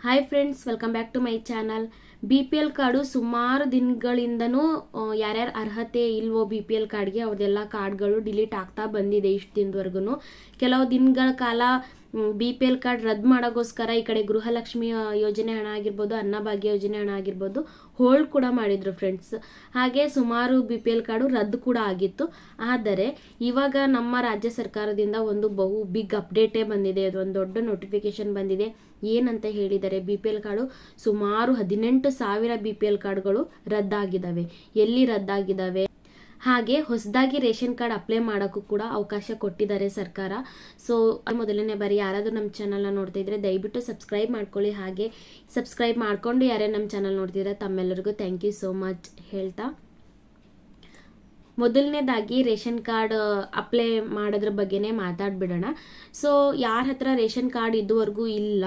Hi friends welcome back to my channel B P L card ಸುಮಾರು ದಿನಗಳಿಂದನೂ ಯಾರ್ಯಾರು ಅರ್ಹತೆ ಇಲ್ವೋ ಬಿ ಪಿ ಎಲ್ ಕಾರ್ಡ್ಗೆ ಅವ್ರದ್ದೆಲ್ಲ ಕಾರ್ಡ್ಗಳು ಡಿಲೀಟ್ ಆಗ್ತಾ ಬಂದಿದೆ ಇಷ್ಟು ದಿನದವರೆಗೂ ಕೆಲವು ದಿನಗಳ ಕಾಲ ಬಿ ಪಿ ಎಲ್ ಕಾರ್ಡ್ ರದ್ದು ಮಾಡೋಕ್ಕೋಸ್ಕರ ಈ ಕಡೆ ಗೃಹಲಕ್ಷ್ಮಿ ಯೋಜನೆ ಹಣ ಆಗಿರ್ಬೋದು, ಅನ್ನಭಾಗ್ಯ ಯೋಜನೆ ಹಣ ಆಗಿರ್ಬೋದು ಹೋಲ್ಡ್ ಕೂಡ ಮಾಡಿದ್ರು ಫ್ರೆಂಡ್ಸ್ ಹಾಗೆ ಸುಮಾರು ಬಿ ಪಿ ಎಲ್ ಕಾರ್ಡು ರದ್ದು ಕೂಡ ಆಗಿತ್ತು. ಆದರೆ ಇವಾಗ ನಮ್ಮ ರಾಜ್ಯ ಸರ್ಕಾರದಿಂದ ಒಂದು ಬಹು ಬಿಗ್ ಅಪ್ಡೇಟೇ ಬಂದಿದೆ. ಅದು ಒಂದು ದೊಡ್ಡ ನೋಟಿಫಿಕೇಶನ್ ಬಂದಿದೆ. ಏನಂತ ಹೇಳಿದರೆ ಬಿ ಪಿ ಎಲ್ ಕಾರ್ಡು ಸುಮಾರು ಹದಿನೆಂಟು ಸಾವಿರ ಬಿ ಪಿ ಎಲ್ ಕಾರ್ಡ್ಗಳು ರದ್ದಾಗಿದ್ದಾವೆ. ಎಲ್ಲಿ ರದ್ದಾಗಿದ್ದಾವೆ? ಹಾಗೆ ಹೊಸದಾಗಿ ರೇಷನ್ ಕಾರ್ಡ್ ಅಪ್ಲೈ ಮಾಡೋಕ್ಕೂ ಕೂಡ ಅವಕಾಶ ಕೊಟ್ಟಿದ್ದಾರೆ ಸರ್ಕಾರ. ಸೊ ಮೊದಲನೇ ಬಾರಿ ಯಾರಾದರೂ ನಮ್ಮ ಚಾನಲ್ನ ನೋಡ್ತಾ ಇದ್ದರೆ ದಯವಿಟ್ಟು ಸಬ್ಸ್ಕ್ರೈಬ್ ಮಾಡ್ಕೊಳ್ಳಿ. ಹಾಗೆ ಸಬ್ಸ್ಕ್ರೈಬ್ ಮಾಡಿಕೊಂಡು ಯಾರೇ ನಮ್ಮ ಚಾನಲ್ ನೋಡ್ತಿದ್ರೆ ತಮ್ಮೆಲ್ಲರಿಗೂ ಥ್ಯಾಂಕ್ ಯು ಸೋ ಮಚ್ ಹೇಳ್ತಾ ಮೊದಲನೇದಾಗಿ ರೇಷನ್ ಕಾರ್ಡ್ ಅಪ್ಲೈ ಮಾಡೋದ್ರ ಬಗ್ಗೆನೇ ಮಾತಾಡ್ಬಿಡೋಣ. ಸೊ ಯಾರ ಹತ್ರ ರೇಷನ್ ಕಾರ್ಡ್ ಇದುವರೆಗೂ ಇಲ್ಲ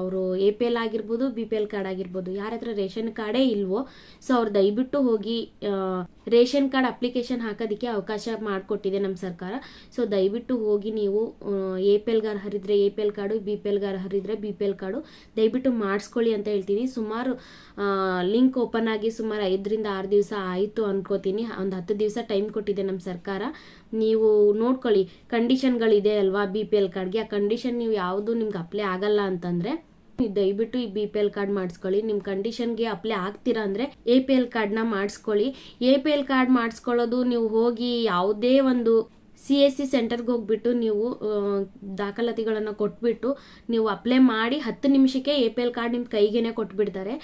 ಅವರು ಎ ಪಿ ಎಲ್ ಆಗಿರ್ಬೋದು, ಬಿ ಪಿ ಎಲ್ ಕಾರ್ಡ್ ಆಗಿರ್ಬೋದು, ಯಾರ ಹತ್ರ ರೇಷನ್ ಕಾರ್ಡೇ ಇಲ್ವೋ, ಸೊ ಅವ್ರು ದಯವಿಟ್ಟು ಹೋಗಿ ರೇಷನ್ ಕಾರ್ಡ್ ಅಪ್ಲಿಕೇಶನ್ ಹಾಕೋದಕ್ಕೆ ಅವಕಾಶ ಮಾಡಿಕೊಟ್ಟಿದೆ ನಮ್ಮ ಸರ್ಕಾರ. ಸೊ, ದಯವಿಟ್ಟು ಹೋಗಿ ನೀವು ಎ ಪಿ ಎಲ್ಗಾರ ಹರಿದ್ರೆ A P L card, B P ಎಲ್ಗಾರ ಹರಿದ್ರೆ ಬಿ ಪಿ ಎಲ್ ಕಾರ್ಡು, ದಯವಿಟ್ಟು ಮಾಡಿಸ್ಕೊಳ್ಳಿ ಅಂತ ಹೇಳ್ತೀನಿ. ಸುಮಾರು ಲಿಂಕ್ ಓಪನ್ ಆಗಿ ಸುಮಾರು ಐದರಿಂದ ಆರು ದಿವಸ ಆಯಿತು ಅನ್ಕೋತೀನಿ. ಒಂದು ಹತ್ತು ದಿವಸ ಟೈಮ್ ಕೊಟ್ಟಿದೆ ನಮ್ಮ ಸರ್ಕಾರ. ನೀವು ನೋಡ್ಕೊಳ್ಳಿ ಕಂಡೀಷನ್ಗಳಿದೆ ಅಲ್ವಾ ಬಿ ಪಿ ಎಲ್ ಕಾರ್ಡ್ಗೆ ಆ ಕಂಡೀಷನ್ ನೀವು ಯಾವುದು ನಿಮ್ಗೆ ಅಪ್ಲೈ ಆಗಲ್ಲ ಅಂತಂದರೆ ದಯವಿಟ್ಟು ಈ ಬಿ ಪಿ ಎಲ್ ಕಾರ್ಡ್ ಮಾಡಿಸ್ಕೊಳ್ಳಿ. ನಿಮ್ಮ ಕಂಡೀಷನ್ಗೆ ಅಪ್ಲೈ ಆಗ್ತೀರಾ ಅಂದರೆ ಎ ಪಿ ಎಲ್ ಕಾರ್ಡ್ನ ಮಾಡಿಸ್ಕೊಳ್ಳಿ. ಎ ಪಿ ಎಲ್ ಕಾರ್ಡ್ ಮಾಡಿಸ್ಕೊಳ್ಳೋದು ನೀವು ಹೋಗಿ ಯಾವುದೇ ಒಂದು ಸಿ ಎಸ್ ಸಿ ಸೆಂಟರ್ಗೆ ಹೋಗ್ಬಿಟ್ಟು ನೀವು ದಾಖಲಾತಿಗಳನ್ನು ಕೊಟ್ಬಿಟ್ಟು ನೀವು ಅಪ್ಲೈ ಮಾಡಿ ಹತ್ತು ನಿಮಿಷಕ್ಕೆ ಎ ಪಿ ಎಲ್ ಕಾರ್ಡ್ ನಿಮ್ಮ ಕೈಗೇನೆ ಕೊಟ್ಬಿಡ್ತಾರೆ.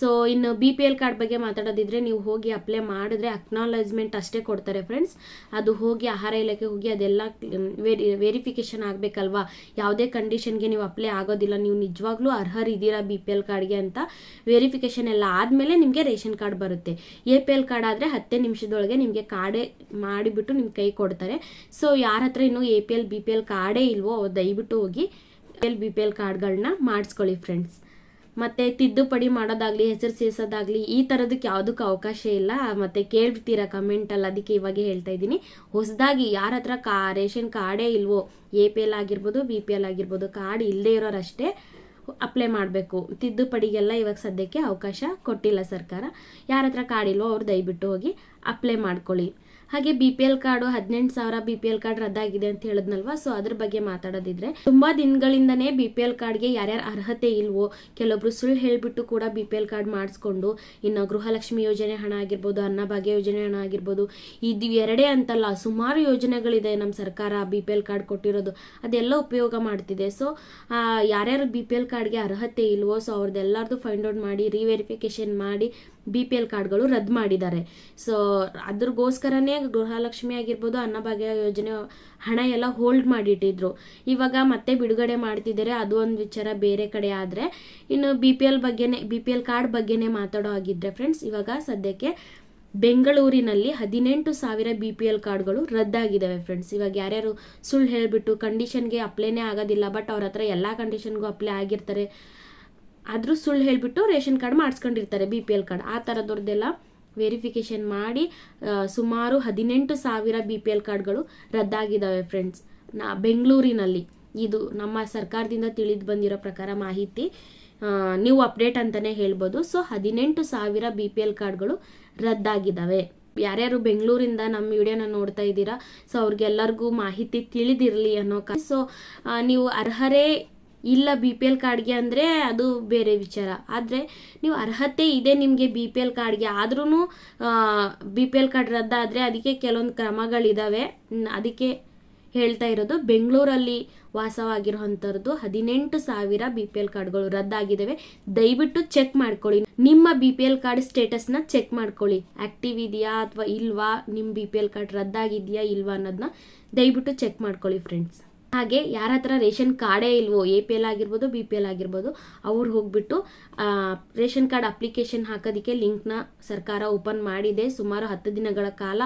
ಸೊ ಇನ್ನು ಬಿ ಪಿ ಎಲ್ ಕಾರ್ಡ್ ಬಗ್ಗೆ ಮಾತಾಡೋದಿದ್ರೆ ನೀವು ಹೋಗಿ ಅಪ್ಲೈ ಮಾಡಿದ್ರೆ ಅಕ್ನಾಲಜ್ಮೆಂಟ್ ಅಷ್ಟೇ ಕೊಡ್ತಾರೆ ಫ್ರೆಂಡ್ಸ್ ಅದು ಹೋಗಿ ಆಹಾರ ಇಲಾಖೆ ಹೋಗಿ ಅದೆಲ್ಲ ವೆರಿ ವೆರಿಫಿಕೇಶನ್ ಆಗಬೇಕಲ್ವಾ? ಯಾವುದೇ ಕಂಡೀಷನ್ಗೆ ನೀವು ಅಪ್ಲೈ ಆಗೋದಿಲ್ಲ. ನೀವು ನಿಜವಾಗ್ಲೂ ಅರ್ಹರಿದ್ದೀರಾ ಬಿ ಪಿ ಎಲ್ ಕಾರ್ಡ್ಗೆ ಅಂತ ವೆರಿಫಿಕೇಶನ್ ಎಲ್ಲ ಆದಮೇಲೆ ನಿಮಗೆ ರೇಷನ್ ಕಾರ್ಡ್ ಬರುತ್ತೆ. ಎ ಪಿ ಎಲ್ ಕಾರ್ಡ್ ಆದರೆ ಹತ್ತೇ ನಿಮಿಷದೊಳಗೆ ನಿಮಗೆ ಕಾರ್ಡೇ ಮಾಡಿಬಿಟ್ಟು ನಿಮ್ಮ ಕೈ ಕೊಡ್ತಾರೆ. ಸೊ ಯಾರ ಹತ್ರ ಇನ್ನೂ A P L B P L ಕಾರ್ಡೇ ಇಲ್ವೋ ದಯವಿಟ್ಟು ಹೋಗಿ ಎಲ್ ಬಿ ಪಿ ಎಲ್ ಕಾರ್ಡ್ಗಳನ್ನ ಮಾಡಿಸ್ಕೊಳ್ಳಿ ಫ್ರೆಂಡ್ಸ್ ಮತ್ತೆ ತಿದ್ದುಪಡಿ ಮಾಡೋದಾಗ್ಲಿ, ಹೆಸರು ಸೇರಿಸೋದಾಗ್ಲಿ, ಈ ಥರದಕ್ಕೆ ಯಾವುದಕ್ಕೂ ಅವಕಾಶ ಇಲ್ಲ. ಮತ್ತೆ ಕೇಳ್ತೀರಾ ಕಮೆಂಟಲ್ಲಿ ಅದಕ್ಕೆ ಇವಾಗೆ ಹೇಳ್ತಾ ಇದ್ದೀನಿ. ಹೊಸದಾಗಿ ಯಾರ ಹತ್ರ ಕಾ, ರೇಷನ್ ಕಾರ್ಡೇ ಇಲ್ವೋ ಎ ಪಿ ಎಲ್ ಆಗಿರ್ಬೋದು ಬಿ ಪಿ ಎಲ್ ಆಗಿರ್ಬೋದು ಕಾರ್ಡ್ ಇಲ್ಲದೆ ಇರೋರಷ್ಟೇ ಅಪ್ಲೈ ಮಾಡಬೇಕು. ತಿದ್ದುಪಡಿಗೆಲ್ಲ ಇವಾಗ ಸದ್ಯಕ್ಕೆ ಅವಕಾಶ ಕೊಟ್ಟಿಲ್ಲ ಸರ್ಕಾರ. ಯಾರ ಹತ್ರ ಕಾರ್ಡ್ ಇಲ್ವೋ, ಅವ್ರು ದಯವಿಟ್ಟು ಹೋಗಿ ಅಪ್ಲೈ ಮಾಡ್ಕೊಳ್ಳಿ. ಹಾಗೆ ಬಿ ಪಿ ಎಲ್ ಕಾರ್ಡು ಹದಿನೆಂಟು ಸಾವಿರ ಬಿ ಪಿ ಎಲ್ ಕಾರ್ಡ್ ರದ್ದಾಗಿದೆ ಅಂತ ಹೇಳಿದ್ನಲ್ವಾ? ಸೊ ಅದ್ರ ಬಗ್ಗೆ ಮಾತಾಡೋದಿದ್ರೆ, ತುಂಬಾ ದಿನಗಳಿಂದನೇ ಬಿ ಪಿ ಎಲ್ ಕಾರ್ಡ್ಗೆ ಯಾರ್ಯಾರ ಅರ್ಹತೆ ಇಲ್ವೋ, ಕೆಲವೊಬ್ರು ಸುಳ್ಳು ಹೇಳ್ಬಿಟ್ಟು ಕೂಡ ಬಿ ಪಿ ಎಲ್ ಕಾರ್ಡ್ ಮಾಡಿಸ್ಕೊಂಡು, ಇನ್ನು ಗೃಹಲಕ್ಷ್ಮಿ ಯೋಜನೆ ಹಣ ಆಗಿರ್ಬೋದು, ಅನ್ನಭಾಗ್ಯ ಯೋಜನೆ ಹಣ ಆಗಿರ್ಬೋದು ಇದು ಎರಡೇ ಅಂತಲ್ಲ, ಸುಮಾರು ಯೋಜನೆಗಳಿದೆ ನಮ್ಮ ಸರ್ಕಾರ ಬಿ ಪಿ ಎಲ್ ಕಾರ್ಡ್ ಕೊಟ್ಟಿರೋದು. ಅದೆಲ್ಲ ಉಪಯೋಗ ಮಾಡ್ತಿದೆ. ಸೊ ಯಾರ್ಯಾರು ಬಿ ಪಿ ಎಲ್ ಕಾರ್ಡ್ಗೆ ಅರ್ಹತೆ ಇಲ್ವೋ ಸೊ ಅವ್ರದ್ದೆಲ್ಲರದು ಫೈಂಡ್ ಔಟ್ ಮಾಡಿ ರಿವೆರಿಫಿಕೇಶನ್ ಮಾಡಿ ಬಿ ಪಿ ಎಲ್ ಕಾರ್ಡ್ಗಳು ರದ್ದು ಮಾಡಿದ್ದಾರೆ. ಸೊ ಅದ್ರಗೋಸ್ಕರನೇ ಗೃಹಲಕ್ಷ್ಮಿ ಆಗಿರ್ಬೋದು ಅನ್ನಭಾಗ್ಯ ಯೋಜನೆ, ಹಣ ಎಲ್ಲ ಹೋಲ್ಡ್ ಮಾಡಿಟ್ಟಿದ್ರು. ಇವಾಗ ಮತ್ತೆ ಬಿಡುಗಡೆ ಮಾಡ್ತಿದ್ದಾರೆ. ಅದು ಒಂದು ವಿಚಾರ ಬೇರೆ ಕಡೆ ಆದರೆ, ಇನ್ನು ಬಿ ಪಿ ಎಲ್ ಬಗ್ಗೆನೇ ಬಿ ಪಿ ಎಲ್ ಕಾರ್ಡ್ ಬಗ್ಗೆನೇ ಮಾತಾಡೋ ಆಗಿದ್ರೆ ಫ್ರೆಂಡ್ಸ್ ಇವಾಗ ಸದ್ಯಕ್ಕೆ ಬೆಂಗಳೂರಿನಲ್ಲಿ ಹದಿನೆಂಟು ಸಾವಿರ ಬಿ ಪಿ ಎಲ್ ಕಾರ್ಡ್ಗಳು ರದ್ದಾಗಿದ್ದಾವೆ ಫ್ರೆಂಡ್ಸ್ ಇವಾಗ ಯಾರ್ಯಾರು ಸುಳ್ಳು ಹೇಳಿಬಿಟ್ಟು ಕಂಡೀಷನ್ಗೆ ಅಪ್ಲೈನೇ ಆಗೋದಿಲ್ಲ ಬಟ್ ಅವ್ರ ಹತ್ರ ಎಲ್ಲ ಕಂಡೀಷನ್ಗೂ ಅಪ್ಲೈ ಆಗಿರ್ತಾರೆ. ಆದರೂ ಸುಳ್ಳು ಹೇಳಿಬಿಟ್ಟು ರೇಷನ್ ಕಾರ್ಡ್ ಮಾಡಿಸ್ಕೊಂಡಿರ್ತಾರೆ ಬಿ ಪಿ ಎಲ್ ಕಾರ್ಡ್. ಆ ಥರದವ್ರದ್ದೆಲ್ಲ ವೆರಿಫಿಕೇಶನ್ ಮಾಡಿ ಸುಮಾರು ಹದಿನೆಂಟು ಸಾವಿರ ಬಿ ಪಿ ಎಲ್ ಕಾರ್ಡ್ಗಳು ರದ್ದಾಗಿದ್ದಾವೆ ಫ್ರೆಂಡ್ಸ್ ನಾ, ಬೆಂಗಳೂರಿನಲ್ಲಿ. ಇದು ನಮ್ಮ ಸರ್ಕಾರದಿಂದ ತಿಳಿದು ಬಂದಿರೋ ಪ್ರಕಾರ ಮಾಹಿತಿ. ನೀವು ಅಪ್ಡೇಟ್ ಅಂತಲೇ ಹೇಳ್ಬೋದು. ಸೊ ಹದಿನೆಂಟು ಸಾವಿರ ಬಿ ಪಿ ಎಲ್ ಕಾರ್ಡ್ಗಳು ರದ್ದಾಗಿದ್ದಾವೆ ಯಾರ್ಯಾರು ಬೆಂಗಳೂರಿಂದ ನಮ್ಮ ವಿಡಿಯೋನ ನೋಡ್ತಾ ಇದ್ದೀರಾ, ಸೊ ಅವ್ರಿಗೆಲ್ಲರಿಗೂ ಮಾಹಿತಿ ತಿಳಿದಿರಲಿ ಅನ್ನೋ ಸೊ ನೀವು ಅರ್ಹರೇ ಇಲ್ಲ ಬಿ ಪಿ ಎಲ್ ಕಾರ್ಡ್ಗೆ ಅಂದರೆ ಅದು ಬೇರೆ ವಿಚಾರ. ಆದರೆ ನೀವು ಅರ್ಹತೆ ಇದೆ ನಿಮಗೆ ಬಿ ಪಿ ಎಲ್ ಕಾರ್ಡ್ಗೆ ಆದ್ರೂ ಬಿ ಪಿ ಎಲ್ ಕಾರ್ಡ್ ರದ್ದಾದರೆ ಅದಕ್ಕೆ ಕೆಲವೊಂದು ಕ್ರಮಗಳಿದ್ದಾವೆ ಅದಕ್ಕೆ ಹೇಳ್ತಾ ಇರೋದು ಬೆಂಗಳೂರಲ್ಲಿ ವಾಸವಾಗಿರುವಂಥದ್ದು ಹದಿನೆಂಟು ಸಾವಿರ ಬಿ ಪಿ ಎಲ್ ಕಾರ್ಡ್ಗಳು ರದ್ದಾಗಿದ್ದಾವೆ ದಯವಿಟ್ಟು ಚೆಕ್ ಮಾಡ್ಕೊಳ್ಳಿ. ನಿಮ್ಮ ಬಿ ಪಿ ಎಲ್ ಕಾರ್ಡ್ ಸ್ಟೇಟಸ್ನ ಚೆಕ್ ಮಾಡ್ಕೊಳ್ಳಿ. ಆಕ್ಟಿವ್ ಇದೆಯಾ ಅಥವಾ ಇಲ್ವಾ? ನಿಮ್ಮ ಬಿ ಪಿ ಎಲ್ ಕಾರ್ಡ್ ರದ್ದಾಗಿದೆಯಾ ಇಲ್ವಾ ಅನ್ನೋದನ್ನ ದಯವಿಟ್ಟು ಚೆಕ್ ಮಾಡ್ಕೊಳ್ಳಿ ಫ್ರೆಂಡ್ಸ್ ಹಾಗೆ ಯಾರ ಹತ್ರ ರೇಷನ್ ಕಾರ್ಡೇ ಇಲ್ವೋ, ಎ ಪಿ ಎಲ್ ಆಗಿರ್ಬೋದು, ಬಿ ಪಿ ಎಲ್ ಆಗಿರ್ಬೋದು, ಅವ್ರು ಹೋಗ್ಬಿಟ್ಟು ರೇಷನ್ ಕಾರ್ಡ್ ಅಪ್ಲಿಕೇಶನ್ ಹಾಕೋದಕ್ಕೆ ಲಿಂಕ್ನ ಸರ್ಕಾರ ಓಪನ್ ಮಾಡಿದೆ. ಸುಮಾರು ಹತ್ತು ದಿನಗಳ ಕಾಲ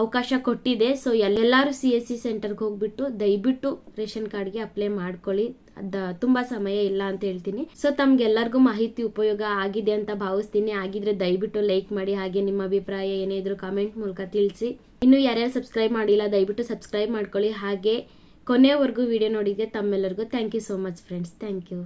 ಅವಕಾಶ ಕೊಟ್ಟಿದೆ. ಸೊ ಎಲ್ಲರೂ ಸಿ ಎಸ್ ಸಿ ಸೆಂಟರ್ಗೆ ಹೋಗ್ಬಿಟ್ಟು ದಯವಿಟ್ಟು ರೇಷನ್ ಕಾರ್ಡ್ಗೆ ಅಪ್ಲೈ ಮಾಡ್ಕೊಳ್ಳಿ. ಅದ, ತುಂಬಾ ಸಮಯ ಇಲ್ಲ ಅಂತ ಹೇಳ್ತೀನಿ. ಸೊ, ತಮ್ಗೆಲ್ಲರಿಗೂ ಮಾಹಿತಿ ಉಪಯೋಗ ಆಗಿದೆ ಅಂತ ಭಾವಿಸ್ತೀನಿ. ಆಗಿದ್ರೆ ದಯವಿಟ್ಟು ಲೈಕ್ ಮಾಡಿ. ಹಾಗೆ ನಿಮ್ಮ ಅಭಿಪ್ರಾಯ ಏನೇ ಇದ್ರು ಕಾಮೆಂಟ್ ಮೂಲಕ ತಿಳಿಸಿ. ಇನ್ನು ಯಾರ್ಯಾರು ಸಬ್ಸ್ಕ್ರೈಬ್ ಮಾಡಿಲ್ಲ, ದಯವಿಟ್ಟು ಸಬ್ಸ್ಕ್ರೈಬ್ ಮಾಡ್ಕೊಳ್ಳಿ. ಹಾಗೆ ಕೊನೆಯವರೆಗೂ ವಿಡಿಯೋ ನೋಡಿದ್ದೆ ತಮ್ಮೆಲ್ಲರಿಗೂ. Thank you so much friends thank you